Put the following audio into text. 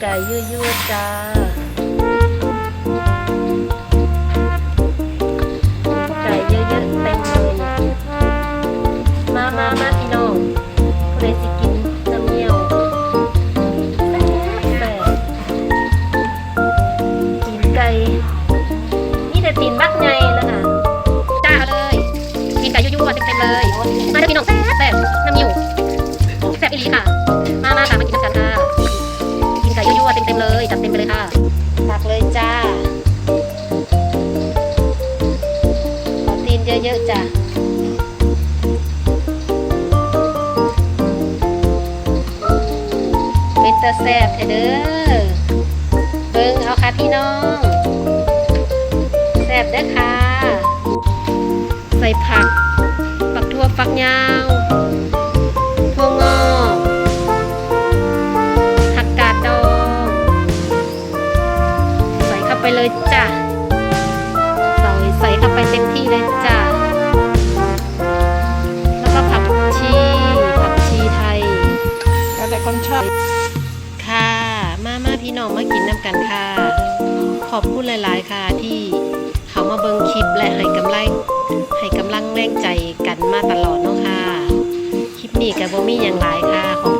ไก่ยั่วๆจ้าไก่เยอะๆเต็มเลยมามามาพี่น้องผู้ใดสิกินน้ำเงี้ยวแซ่บตีนไก่นี่แต่ตีนบักไงนะคะจ้าเลยกินไก่ยั่วๆเต็มๆเลยมาเด้อพี่น้องแซ่บแซ่บน้ำยิ้ยวแซ่บอีหลีค่ะ มามาค่ะมากินน้ำกันค่ะ ต็มเลยจัดเต็มไปเลยค่ะตักเลยจ้าขอตีนเยอะๆจ้ะเป็นตาแซ่บเด้อเบิ่งเอาค่ะพี่น้องแซ่บเด้อค่ะ ใส่ผัก ปักทั่วฟักยาว ไปเลยจ้ะใส่ใส่เข้าไปเต็มที่เลยจ้ะแล้วก็ผักชีผักชีไทยแล้วแต่คนชอบค่ะ มามาพี่น้องมากินน้ำกันค่ะ ขอบคุณหลาย ๆ ค่ะที่เขามาเบิ่งคลิปและให้กำลังให้กำลังแรงใจกันมาตลอดเนาะค่ะ คลิปนี้กับบ่มีอย่างหลายค่ะขอบคุณ